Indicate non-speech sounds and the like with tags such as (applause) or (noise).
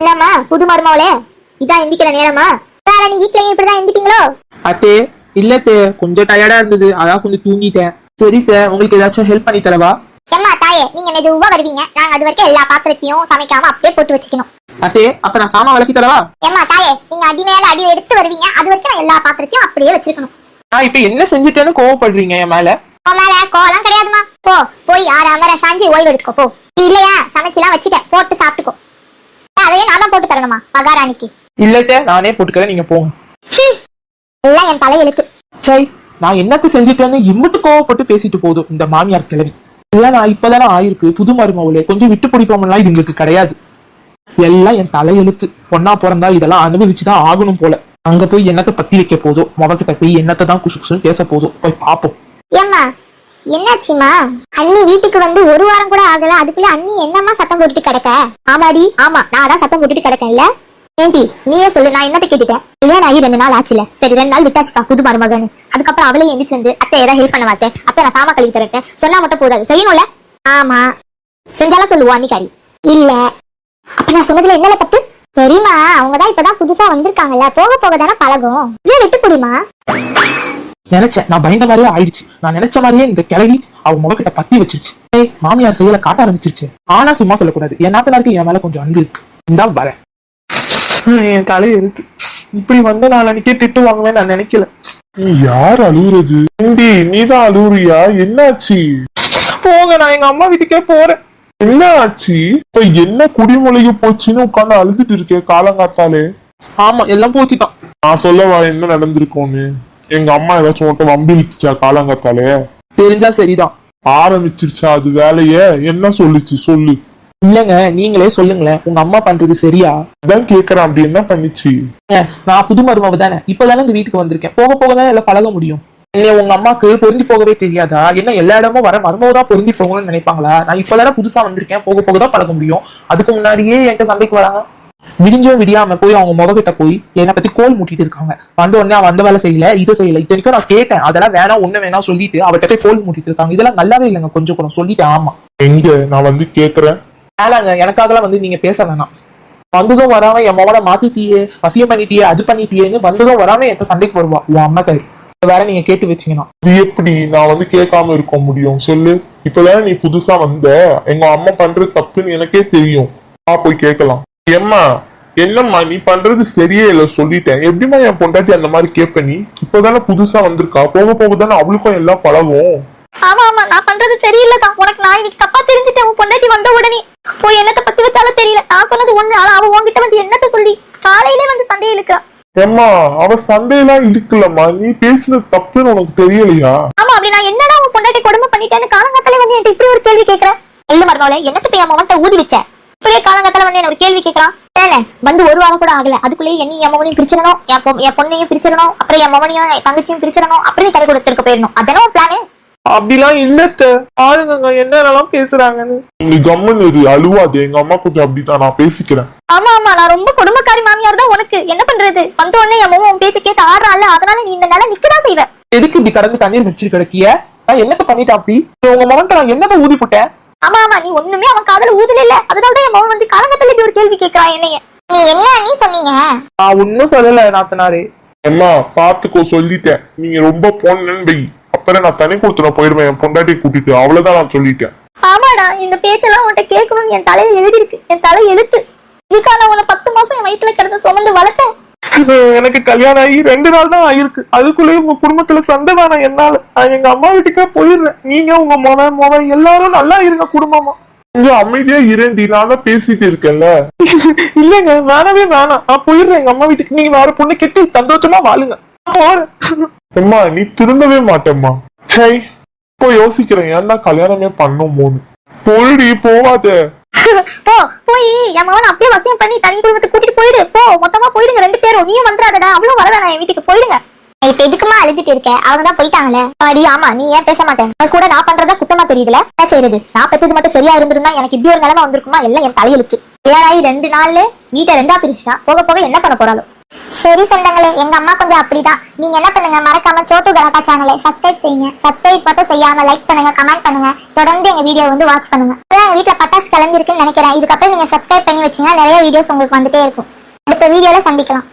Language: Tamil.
என்னம்மா புது மருமவளே? இதான் எந்திக்கிற நேரமா வேற நீ வீட்லயும் இப்படிதான் எந்திப்பீங்களோ? அத்தே இல்ல தே கொஞ்சம் டயர்டா இருந்தது. அதான் கொஞ்சம் தூங்கிட்டேன். சரி தே உங்களுக்கு ஏதாச்சும் ஹெல்ப் பண்ணி தரவா? ஏம்மா தாயே நீங்க மெதுவா வருவீங்க. நாங்க அது வரைக்கும் எல்லா பாத்திரத்தையும் சமைக்காம அப்படியே போட்டு வச்சுக்கணும். அத்தே அப்ப நான் சாமான் விளக்கி தரவா? ஏம்மா தாயே நீங்க அடி மேல அடி எடுத்து வருவீங்க. அது வரைக்கும் நான் எல்லா பாத்திரத்தையும் அப்படியே வச்சிருக்கணும். நான் இப்ப என்ன செஞ்சுட்டேன்னு கோவப்படுறீங்க என் மேல? உன் மேல கோலம் கிடையாதுமா போ போய் ஆறு அமர சாஞ்சி ஓய்வு எடுத்துக்கோ போ. இல்லையா? சமைச்சுலாம் வச்சுட்டேன் போட்டு சாப்பிட்டுக்கோ அதையே நான் தான் போட்டு தரணுமா மகாராணிக்கு. இல்ல தே நானே போட்டுக்கிறேன் நீங்க போங்க. எல்லாம் என் தலையெழுத்து. சை நான் என்னத்த செஞ்சுட்டேன்னு இம்முட்டு கோவப்பட்டு பேசிட்டு போதும் இந்த மாமியார் கிழவி. இல்ல நான் இப்பதானே ஆயிருக்கு புது மருமவுளே கொஞ்சம் விட்டு பிடிப்போம்லாம் இது எங்களுக்கு கிடையாது. எல்லாம் என் தலையெழுத்து. பொண்ணா பிறந்தா இதெல்லாம் அனுபவிச்சுதான் ஆகணும் போல. அங்க போய் என்னத்த பத்தி வைக்க போதும் முகக்கிட்ட போய் என்னத்தை தான் குசு குசுன்னு பேச போதும் போய் பாப்போம். ஏம்மா என்னாச்சுமா? அண்ணி வீட்டுக்கு வந்து ஒரு வாரம் கூட ஆகல அதுக்குள்ள அண்ணி என்னம்மா சத்தம் போட்டுட்டு கிடக்க? ஆமாடி ஆமா நான் தான் சத்தம் போட்டுட்டு கிடக்கேன் இல்ல ஏண்டி நீயே சொல்லு நான் என்னத்த கேட்டுட்டேன்? கல்யாணம் ஆகி ரெண்டு நாள் ஆச்சுல. சரி ரெண்டு நாள் விட்டாச்சுக்கா புது மருமகன் அதுக்கப்புறம் அவளே எந்திரிச்சு வந்து அத்தை ஏதாவது ஹெல்ப் பண்ண மாட்டேன். அத்தை நான் சாமா கழுவி தரட்டேன் சொன்னா மட்டும் போதாது. செய்யணும்ல? ஆமா. செஞ்சாலும் சொல்லுவா அன்னிக்காரி இல்ல. அப்ப நான் சொன்னதுல என்ன தப்பு? சரிம்மா அவங்கதான் இப்பதான் புதுசா வந்திருக்காங்கல்ல. போக போக தானே பழகும். விஜய் விட்டு குடிமா நினைச்சேன். நான் பயந்த மாதிரியே ஆயிடுச்சு. நான் நினைச்ச மாதிரியே இந்த கிழவி அவ முகக்கிட்ட பத்தி வச்சிருச்சு. ஏய் மாமியார் செய்யல காட்ட ஆரம்பிச்சிருச்சு. ஆனா சும்மா சொல்லக்கூடாது. என் நாத்தனாருக்கு என் மேல கொஞ்சம் அன்பு இருக்கு. இந்தா வரேன். என் தலை இருக்கு இப்படி வந்து நான் அன்னைக்கே திட்டு வாங்குவேன் நான் நினைக்கல. நீ யார் அழுகுறது ஏண்டி நீதான் அழுகுறியா என்னாச்சு? போங்க நான் எங்க அம்மா வீட்டுக்கே போறேன். என்ன ஆச்சு இப்ப என்ன குடிமொழிக்கு போச்சுன்னு உட்கார்ந்து அழுதுட்டு இருக்கே காலங்காத்தாலே? ஆமா எல்லாம் போச்சுதான். நான் சொல்லவா என்ன நடந்திருக்கோன்னு எங்க அம்மா ஏதாச்சும் உன்ட்ட வம்பிழுத்துச்சா காலங்காத்தாலே? தெரிஞ்சா சரிதான். ஆரம்பிச்சிருச்சா அது வேலைய? என்ன சொல்லுச்சு? சொல்லு. இல்லங்க நீங்களே சொல்லுங்களேன். உங்க அம்மா பண்றது சரியா? அதான் கேக்குறேன். அப்படி என்ன பண்ணிச்சு? நான் புது மருமவ தானே. இப்பதானே இந்த வீட்டுக்கு வந்திருக்கேன். போக போக தான் எல்லாம் பழக முடியும். என்ன உங்க அம்மாக்கு பொருந்தி போகவே தெரியாதா? என்ன எல்லா இடமும் வர மருமவ தான் பொருந்தி போகணும்னு நினைப்பாங்களா? நான் இப்பதானே புதுசா வந்திருக்கேன். போக போக தான் பழக முடியும். அதுக்கு முன்னாடியே என்கிட்ட சண்டைக்கு வராங்க. விடிஞ்சும் விடியாம போய் அவங்க முககிட்ட போய் என்னை பத்தி கோல் மூட்டிட்டு இருக்காங்க. வந்த உடனே அவன் அந்த வேலை செய்யல இதை செய்யல. இத்தனைக்கும் நான் கேட்டேன். அதெல்லாம் வேணாம் ஒண்ணு வேணாம் சொல்லிட்டு அவட்ட போய் கோல் மூட்டிட்டு இருக்காங்க. இதெல்லாம் நல்லாவே இல்லைங்க. கொஞ்சம் கூட சொல்லிட்டேன். ஆமா. எங்க? நான் வந்து கேக்குறேன். வேணாங்க எனக்காகலாம் வந்து நீங்க பேச வேணாம். வந்ததும் வராம என் மவனை மாத்திட்டியே வசியம் பண்ணிட்டியே அது பண்ணிட்டியேன்னு வந்ததும் வராம என் சண்டைக்கு வருவா உன் அம்மா கை. வேற நீங்க கேட்டு வச்சீங்கன்னா. இது எப்படி? நான் வந்து கேட்காம இருக்க முடியும். சொல்லு. இப்பதான் நீ புதுசா வந்த. எங்க அம்மா பண்றது தப்புன்னு எனக்கே தெரியும். வா போய் கேட்கலாம். ஏம்மா என்னம்மா நீ பண்றது சரியே இல்ல சொல்லிட்டேன். எப்படிம்மா என் பொண்டாட்டி அந்த மாதிரி கேட்ப நீ? இப்பதானே புதுசா வந்திருக்கா. போக போக தானே அவளுக்கும் எல்லாம் பழகும். ஆமா ஆமா. நான் பண்றது சரியில்லைதான். உனக்கு நான் இன்னைக்கு தப்பா தெரிஞ்சுட்டேன். உன் பொண்டாட்டி வந்த உடனே. போய் என்னத்த பத்தி வச்சாலும் தெரியல. நான் சொன்னது ஒண்ணு ஆனா அவ உன்கிட்ட வந்து என்னத்த சொல்லி? காலையிலே வந்து சண்டையை இழுக்கிறா. ஏம்மா அவ சண்டையெல்லாம் இழுக்கலம்மா. நீ பேசுனது தப்புன்னு உனக்கு தெரியலையா? ஆமா அப்படி நான் என்னடா உன் பொண்டாட்டி கொடுமை பண்ணிட்டேன்னு காலங்காத்தாலே வந்து என்கிட்ட இப்படி ஒரு கேள்வி கேக்குறேன் இல்ல மருமகளே என்னத்த போய் மவன்ட்ட ஊதி வச்ச? இப்படியே காலங்காத்தால வந்து என்ன ஒரு கேள்வி கேக்குறான் ஏனே வந்து ஒரு வாரம் கூட ஆகல. அதுக்குள்ளேயே என்னையும் என் மகனையும் பிரிச்சிடணும் என் பொண்ணையும் பிரிச்சிடணும் அப்புறம் என் மகனையும் என் தங்கச்சியும் பிரிச்சிடணும் அப்புறம் நீ கரை கொடுத்துருக்க போயிடணும். அதானே பிளானு அப்படிலாம் இல்லத்த பாருங்க என்னென்னலாம் பேசுறாங்கன்னு. நீ கம்முன்னு இரு அழுவாது. எங்க அம்மா கொஞ்சம் அப்படிதான் நான் பேசிக்கிறேன். ஆமா ஆமா. நான் ரொம்ப கொடுமைக்காரி மாமியார் தான் உனக்கு. என்ன பண்றது? வந்த உடனே என் மகன் உன் பேச்ச கேட்டு ஆடுறான்ல அதனால நீ இந்த நிலை நிக்கதான் செய்வ. எதுக்கு இப்படி கடந்து தண்ணீர் வச்சு கிடக்கிய? நான் என்னத்த பண்ணிட்டேன் அப்படி? உங்க மகன்ட்ட நான் என்னத்த ஊதி போட்டேன்? ஆமா ஆமா. நீ ஒண்ணுமே அவன் காதல ஊதுல இல்ல. அதனால தான் என் மகன் வந்து காலங்கத்துல இப்படி ஒரு கேள்வி கேக்குறான் என்னைய. நீ என்ன நீ சொன்னீங்க? நான் ஒன்னும் சொல்லல நாத்தனாரே. அம்மா பாத்துக்கோ சொல்லிட்டேன். நீங்க ரொம்ப போனேன்னு அப்புறம் நான் தனி கொடுத்துட போயிடுவேன் என் பொண்டாட்டி கூட்டிட்டு. அவ்வளவுதான் நான் சொல்லிட்டேன். ஆமாடா இந்த பேச்செல்லாம் உன்கிட்ட கேட்கணும்னு என் தலையில எழுதி இருக்கு என் தலை எழுத்து. இதுக்காக உன்னை பத்து மாசம் என் வயித்துல கிடந்து சுமந்து வளர்த்தேன். எனக்கு கல்யாணம் ஆகி ரெண்டு நாள் தான் ஆயிருக்கு. அதுக்குள்ளேயே உங்க குடும்பத்துல சண்டை வேணாம் என்னால? நான் எங்க அம்மா வீட்டுக்கே போயிடுறேன். நீங்க உங்க மொன மொன எல்லாரும் நல்லா இருங்க குடும்பமா. கொஞ்சம் அமைதியா இரண்டி நான் தான் பேசிட்டு இருக்கேன்ல. (laughs) இல்லங்க வேணவே வேணாம். நான் போயிடுறேன் எங்க அம்மா வீட்டுக்கு. நீங்க வேற பொண்ணு கெட்டி சந்தோஷமா வாழுங்க. நான் அம்மா நீ திருந்தவே மாட்டேம்மா. ஹை இப்போ யோசிக்கிறேன். ஏன் தான் கல்யாணமே பண்ணோமோன்னு. போயிடி போவாத. போ போய். என் மகன் அப்படியே வசியம் பண்ணி தனி குடும்பத்தை கூட்டிட்டு போயிடு. போ மொத்தமா போயிடுங்க ரெண்டு பேரும். நீயும் வந்துடாதடா அவளும் வர வேணாம் என் வீட்டுக்கு. போயிடுங்க. இப்ப எதுக்குமா அழுதுட்டு இருக்க? அவங்க தான் போயிட்டாங்களே. அடி ஆமா. நீ ஏன் பேச மாட்டேன்? அது கூட நான் பண்றதா குத்தமா தெரியுதுல? என்ன செய்யறது? நான் பெத்தது மட்டும் சரியா இருந்திருந்தா எனக்கு இப்படி ஒரு நிலைமை வந்திருக்குமா? எல்லாம் என் தலையெழுத்து. ஆகி ரெண்டு நாள்ல வீட்டை ரெண்டா பிரிச்சுட்டா. போக போக என்ன பண்ண போறாளோ? சரி சொந்தங்களே எங்க அம்மா கொஞ்சம் அப்படிதான். நீங்க என்ன பண்ணுங்க மறக்காம சோட்டு கலாட்டா சேனலை சப்ஸ்கிரைப் செய்யுங்க. சப்ஸ்கிரைப் மட்டும் செய்யாம லைக் பண்ணுங்க கமெண்ட் பண்ணுங்க. தொடர்ந்து எங்க வீடியோ வந்து வாட்ச் பண்ணுங்க. இப்பதான் எங்க வீட்டுல பட்டாசு கிளம்பி இருக்குன்னு நினைக்கிறேன். இதுக்கப்புறம் நீங்க சப்ஸ்கிரைப் பண்ணி வச்சீங்கன்னா நிறைய வீடியோஸ் உங்களுக்கு வந்துட்டே இருக்கும். அடுத்த வீடியோல சந்திக்கலாம்.